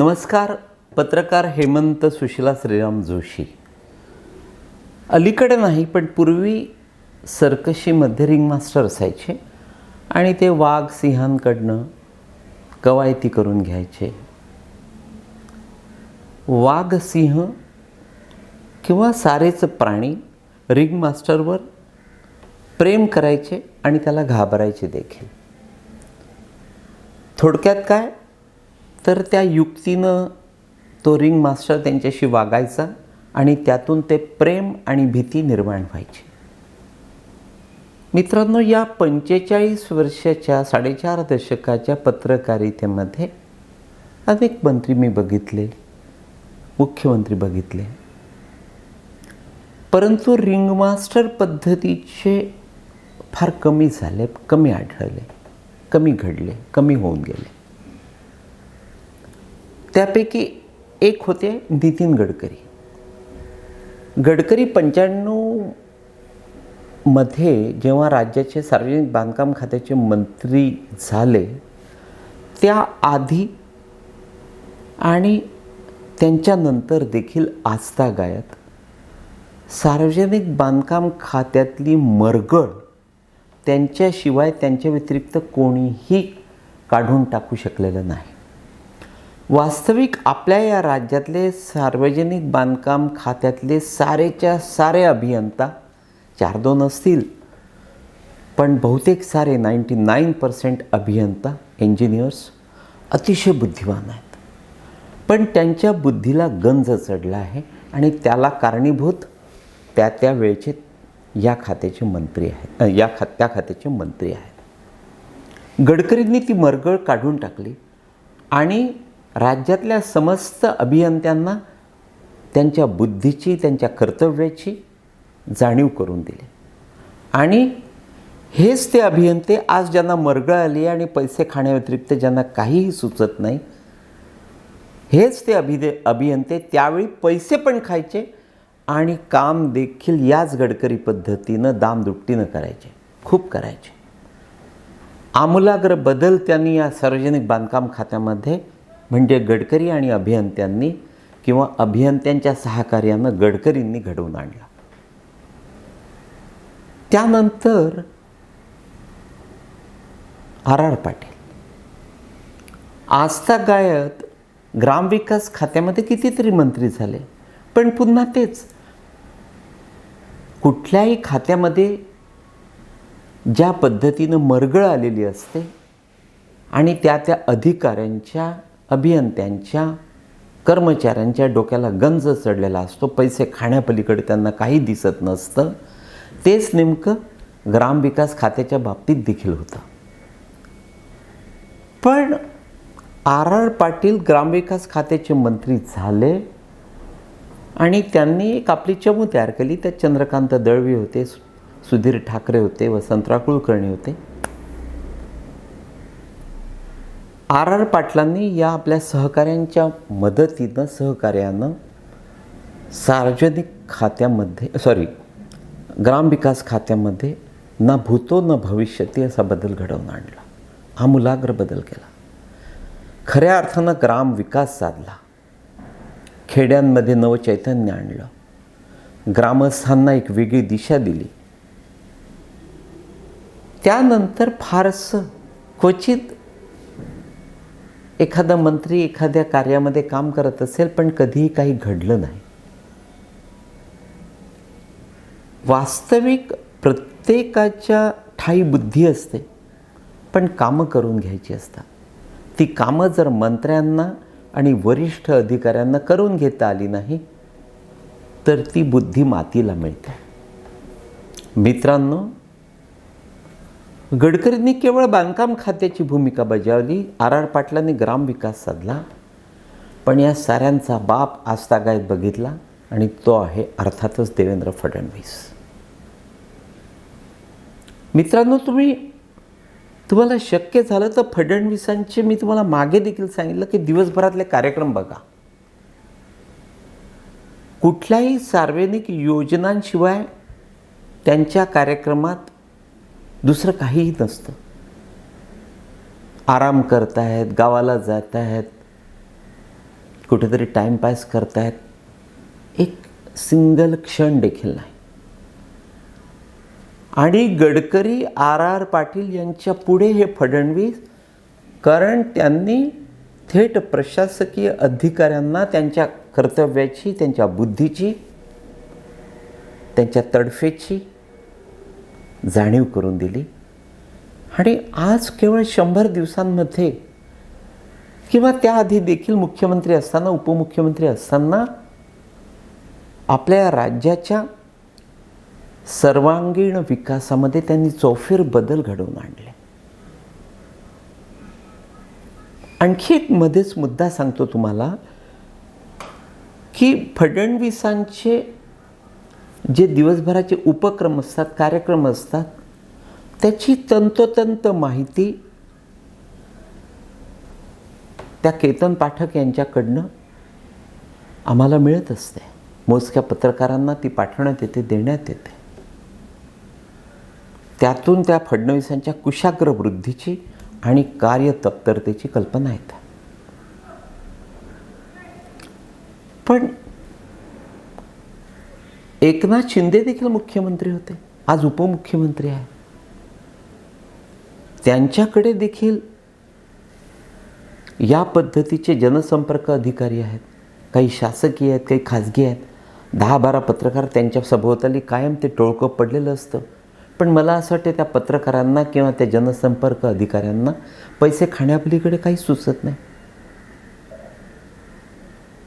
नमस्कार पत्रकार हेमंत सुशिला श्रीराम जोशी. अलीकडे नाही पण पूर्वी सर्कशीमध्ये रिंग मास्टर असायचे आणि ते वाघ सिंहांकडनं कवायती करून घ्यायचे. वाघ सिंह किंवा सारेच प्राणी रिंग मास्टरवर प्रेम करायचे आणि त्याला घाबरायचे देखील. थोडक्यात काय? तर त्या युक्तीनं तो रिंग मास्टर त्यांच्याशी वागायचा आणि त्यातून ते प्रेम आणि भीती निर्माण व्हायची. मित्रांनो या पंचेचाळीस वर्षाच्या साडेचार दशकाच्या पत्रकारितेमध्ये अनेक मंत्री मी बघितले मुख्यमंत्री बघितले. परंतु रिंग मास्टर पद्धतीचे फार कमी झाले कमी आढळले कमी घडले कमी होऊन गेले. त्यापैकी एक होते नितीन गडकरी. गडकरी पंच्याण्णवमध्ये जेव्हा राज्याचे सार्वजनिक बांधकाम खात्याचे मंत्री झाले त्याआधी आणि त्यांच्यानंतर देखील आस्थागायत सार्वजनिक बांधकाम खात्यातली मरगळ त्यांच्याशिवाय त्यांच्या व्यतिरिक्त कोणीही काढून टाकू शकलेलं नाही. वास्तविक आपल्या या राज्यातले सार्वजनिक बांधकाम खात्यातले सारेच्या सारे अभियंता चार दोन असतील. पण बहुतेक सारे नाईंटी नाईन पर्सेंट अभियंता इंजिनियर्स अतिशय बुद्धिमान आहेत. पण त्यांच्या बुद्धीला गंज चढला आहे आणि त्याला कारणीभूत त्या त्या वेळचे या खात्याचे मंत्री आहेत या खा त्या खात्याचे मंत्री आहेत. गडकरींनी ती मरगळ काढून टाकली आणि राज्यातल्या समस्त अभियंत्यांना त्यांच्या बुद्धीची त्यांच्या कर्तव्याची जाणीव करून दिली. आणि हेच ते अभियंते आज ज्यांना मरगळ आली आणि पैसे खाण्याव्यतिरिक्त ज्यांना काहीही सुचत नाही हेच ते अभिदे अभियंते त्यावेळी पैसे पण खायचे आणि काम देखील याच गडकरी पद्धतीनं दामदुपटीनं करायचे. खूप करायचे. आमूलाग्र बदल त्यांनी या सार्वजनिक बांधकाम खात्यामध्ये म्हणजे गडकरी आणि अभियंत्यांनी किंवा अभियंत्यांच्या सहकार्यानं गडकरींनी घडवून आणला. त्यानंतर आर आर पाटील. आस्थागायत ग्रामविकास खात्यामध्ये कितीतरी मंत्री झाले पण पुन्हा तेच. कुठल्याही खात्यामध्ये ज्या पद्धतीनं मरगळ आलेली असते आणि त्या त्या अधिकाऱ्यांच्या अभियंत्यांच्या कर्मचाऱ्यांच्या डोक्याला गंज चढलेला असतो. पैसे खाण्यापलीकडे त्यांना काही दिसत नसतं. तेच नेमकं ग्रामविकास खात्याच्या बाबतीत देखील होतं. पण आर आर पाटील ग्रामविकास खात्याचे मंत्री झाले आणि त्यांनी एक आपली चमू तयार केली. त्यात चंद्रकांत दळवी होते सुधीर ठाकरे होते वसंतराव कुलकर्णी होते. आर आर पाटलांनी या आपल्या सहकाऱ्यांच्या मदतीनं सहकार्यानं सार्वजनिक खात्यामध्ये सॉरी ग्रामविकास खात्यामध्ये ना भूतो न भविष्यती असा बदल घडवून आणला. हा मुलाग्र बदल केला. खऱ्या अर्थानं ग्राम विकास साधला. खेड्यांमध्ये नवचैतन्य आणलं. ग्रामस्थांना एक वेगळी दिशा दिली. त्यानंतर फारसं क्वचित एखादा मंत्री एखाद्या कार्यामध्ये काम करत असेल पण कधीही काही घडलं नाही. वास्तविक प्रत्येकाच्या ठाई बुद्धी असते पण कामं करून घ्यायची असतात. ती कामं जर मंत्र्यांना आणि वरिष्ठ अधिकाऱ्यांना करून घेता आली नाही तर ती बुद्धी मातीला मिळते. मित्रांनो गडकरींनी केवळ बांधकाम खात्याची भूमिका बजावली आर आर पाटलांनी ग्रामविकास साधला पण या साऱ्यांचा बाप आस्थागायत बघितला आणि तो आहे अर्थातच देवेंद्र फडणवीस. मित्रांनो तुम्ही तुम्हाला शक्य झालं तर फडणवीसांचे मी तुम्हाला मागे देखील सांगितलं की दिवसभरातले कार्यक्रम बघा. कुठल्याही सार्वजनिक योजनांशिवाय त्यांच्या कार्यक्रमात दुसरं काहीही नसतं. आराम करतायत गावाला जात आहेत कुठेतरी टाईमपास करतायत एक सिंगल क्षण देखील नाही. आणि गडकरी आर आर पाटील यांच्या पुढे हे फडणवीस कारण त्यांनी थेट प्रशासकीय अधिकाऱ्यांना त्यांच्या कर्तव्याची त्यांच्या बुद्धीची त्यांच्या तडफेची जाणीव करून दिली. आणि आज केवळ शंभर दिवसांमध्ये किंवा त्याआधी देखील मुख्यमंत्री असताना उपमुख्यमंत्री असताना आपल्या राज्याच्या सर्वांगीण विकासामध्ये त्यांनी चौफेर बदल घडवून आणले. आणखी एक मध्येच मुद्दा सांगतो तुम्हाला की फडणवीसांचे जे दिवसभराचे उपक्रम असतात कार्यक्रम असतात त्याची तंतोतंत माहिती त्या केतन पाठक यांच्याकडनं आम्हाला मिळत असते. मोजक्या पत्रकारांना ती पाठवण्यात येते देण्यात येते. त्यातून त्या फडणवीसांच्या कुशाग्र वृद्धीची आणि कार्यतत्परतेची कल्पना येते. पण एकनाथ शिंदे देखील मुख्यमंत्री होते. आज उपमुख्यमंत्री आहे. त्यांच्याकडे देखील या पद्धतीचे जनसंपर्क अधिकारी आहेत. काही शासकीय आहेत काही खाजगी आहेत. दहा बारा पत्रकार त्यांच्या सभोवताली कायम ते टोळकं पडलेलं असतं. पण मला असं वाटतं त्या पत्रकारांना किंवा त्या जनसंपर्क अधिकाऱ्यांना पैसे खाण्यापलीकडे काही सुचत नाही.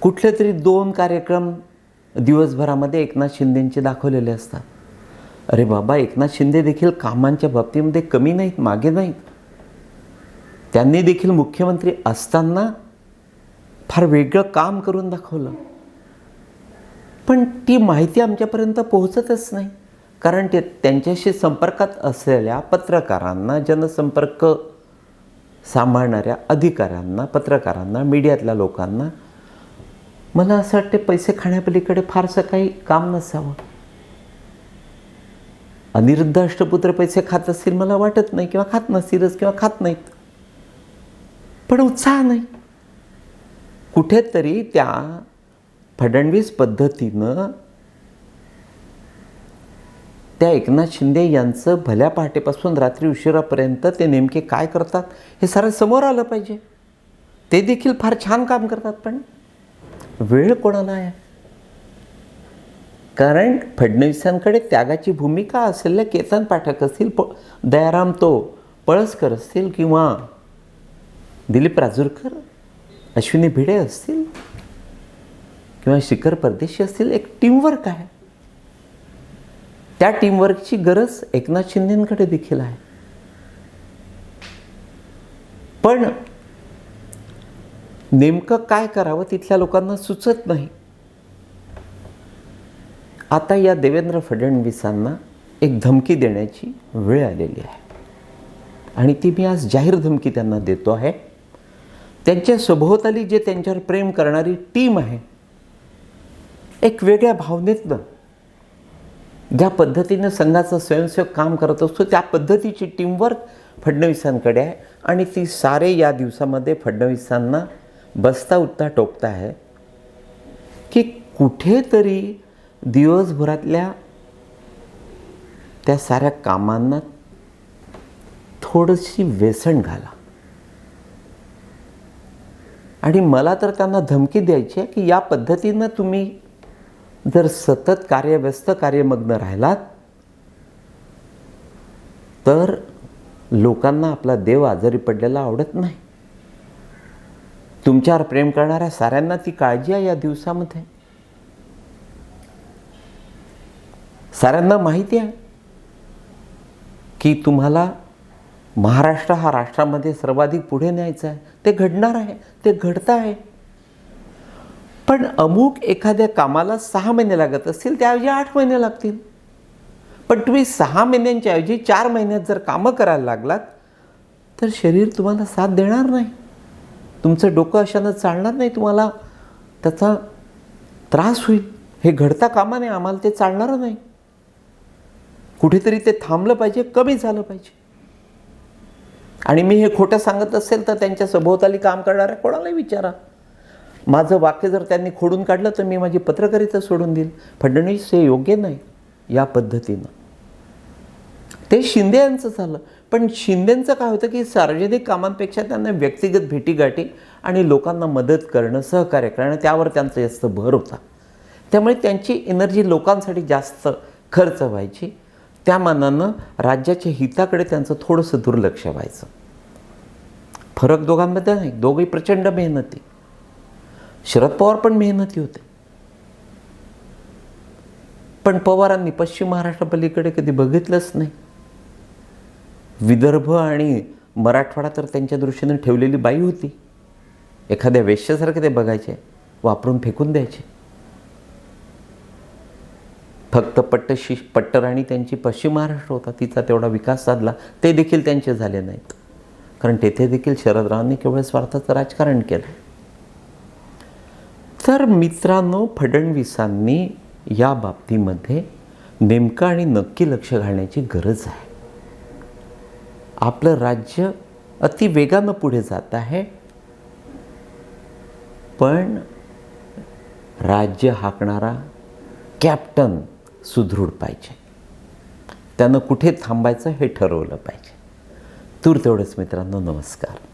कुठले तरी दोन कार्यक्रम दिवसभरामध्ये एकनाथ शिंदेंचे दाखवलेले असतात. अरे बाबा एकनाथ शिंदे देखील कामांच्या बाबतीमध्ये कमी नाहीत मागे नाहीत. त्यांनी देखील मुख्यमंत्री असताना फार वेगळं काम करून दाखवलं. पण ती माहिती आमच्यापर्यंत पोहोचतच नाही. कारण ते त्यांच्याशी संपर्कात असलेल्या पत्रकारांना जनसंपर्क सांभाळणाऱ्या अधिकाऱ्यांना पत्रकारांना मीडियातल्या लोकांना मला असं वाटते पैसे खाण्यापलीकडे फारसं काही काम नसावं. अनिरुद्ध अष्टपुत्र पैसे खात असतील मला वाटत नाही किंवा खात नसतीलच किंवा खात नाहीत. पण उत्साह नाही. कुठेतरी त्या फडणवीस पद्धतीनं त्या एकनाथ शिंदे यांचं भल्या पहाटेपासून रात्री उशिरापर्यंत ते नेमके काय करतात हे सारं समोर आलं पाहिजे. ते देखील फार छान काम करतात पण. वेळ कोणाला आहे? कारण फडणवीसांकडे त्यागाची भूमिका असलेले केतन पाठक असतील प दयाराम तो पळसकर असतील किंवा दिलीप राजूरकर अश्विनी भिडे असतील किंवा शिखर परदेशी असतील एक टीमवर्क आहे. त्या टीमवर्कची गरज एकनाथ शिंदेकडे देखील आहे. पण नेमकं काय करावं तिथल्या लोकांना सुचत नाही. आता या देवेंद्र फडणवीसांना एक धमकी देण्याची वेळ आलेली आहे. आणि ती मी आज जाहीर धमकी त्यांना देतो आहे. त्यांच्या सभोवताली जे त्यांच्यावर प्रेम करणारी टीम आहे एक वेगळ्या भावनेतनं ज्या पद्धतीनं संघाचा स्वयंसेवक काम करत असतो त्या पद्धतीची टीमवर्क फडणवीसांकडे आहे. आणि ती सारे या दिवसामध्ये फडणवीसांना बसता उठता टोकता आहे की कुठेतरी दिवसभरातल्या त्या साऱ्या कामांना थोडीशी वेसण घाला. आणि मला तर त्यांना धमकी द्यायची आहे की या पद्धतीनं तुम्ही जर सतत कार्यव्यस्त कार्यमग्न राहिलात तर लोकांना आपला देव आजारी पडलेला आवडत नाही. तुमच्यावर प्रेम करणाऱ्या साऱ्यांना ती काळजी आहे या दिवसामध्ये? साऱ्यांना माहिती आहे की तुम्हाला महाराष्ट्र हा राष्ट्रामध्ये सर्वाधिक पुढे न्यायचा आहे. ते घडणार आहे ते घडतं आहे. पण अमुक एखाद्या कामाला सहा महिने लागत असतील त्याऐवजी आठ महिने लागतील. पण तुम्ही सहा महिन्यांच्या ऐवजी चार महिन्यात जर कामं करायला लागलात तर शरीर तुम्हाला साथ देणार नाही. तुमचं डोकं अशानं चालणार नाही तुम्हाला? त्याचा त्रास होईल. हे घडता कामा नाही आम्हाला ते चालणार नाही. कुठेतरी ते थांबलं पाहिजे कमी झालं पाहिजे. आणि मी हे खोटं सांगत असेल तर त्यांच्या सभोवताली काम करणाऱ्या कोणालाही विचारा. माझं वाक्य जर त्यांनी खोडून काढलं तर मी माझी पत्रकारिता सोडून देईल. फडणवीस हे योग्य नाही या पद्धतीनं. ते शिंदे यांचं झालं. पण शिंदेंचं काय होतं की सार्वजनिक कामांपेक्षा त्यांना व्यक्तिगत भेटीगाठी आणि लोकांना मदत करणं सहकार्य करणं त्यावर त्यांचा जास्त भर होता. त्यामुळे त्यांची एनर्जी लोकांसाठी जास्त खर्च व्हायची. त्या मानानं राज्याच्या हिताकडे त्यांचं थोडंसं दुर्लक्ष व्हायचं. फरक दोघांमध्ये नाही दोघे प्रचंड मेहनती. शरद पवार पण मेहनती होते. पण पवारांनी पश्चिम महाराष्ट्र पलीकडे कधी बघितलंच नाही. विदर्भ आणि मराठवाडा तर त्यांच्या दृष्टीने ठेवलेली बाई होती. एखाद्या वेश्यासारखे ते बघायचे वापरून फेकून द्यायचे. फक्त पट्टशी पट्टराणी त्यांची पश्चिम महाराष्ट्र होता तिचा तेवढा विकास साधला ते देखील त्यांचे झाले नाहीत. कारण तेथे देखील शरदरावांनी केवळ स्वार्थाचं राजकारण केलं. तर मित्रांनो फडणवीसांनी या बाबतीमध्ये नेमकं आणि नक्की लक्ष घालण्याची गरज आहे. आपलं राज्य अति वेगानं पुढे जात आहे. पण राज्य हाकणारा कॅप्टन सुदृढ पाहिजे. त्यानं कुठे थांबायचं हे ठरवलं पाहिजे. तूर तेवढंच मित्रांनो नमस्कार.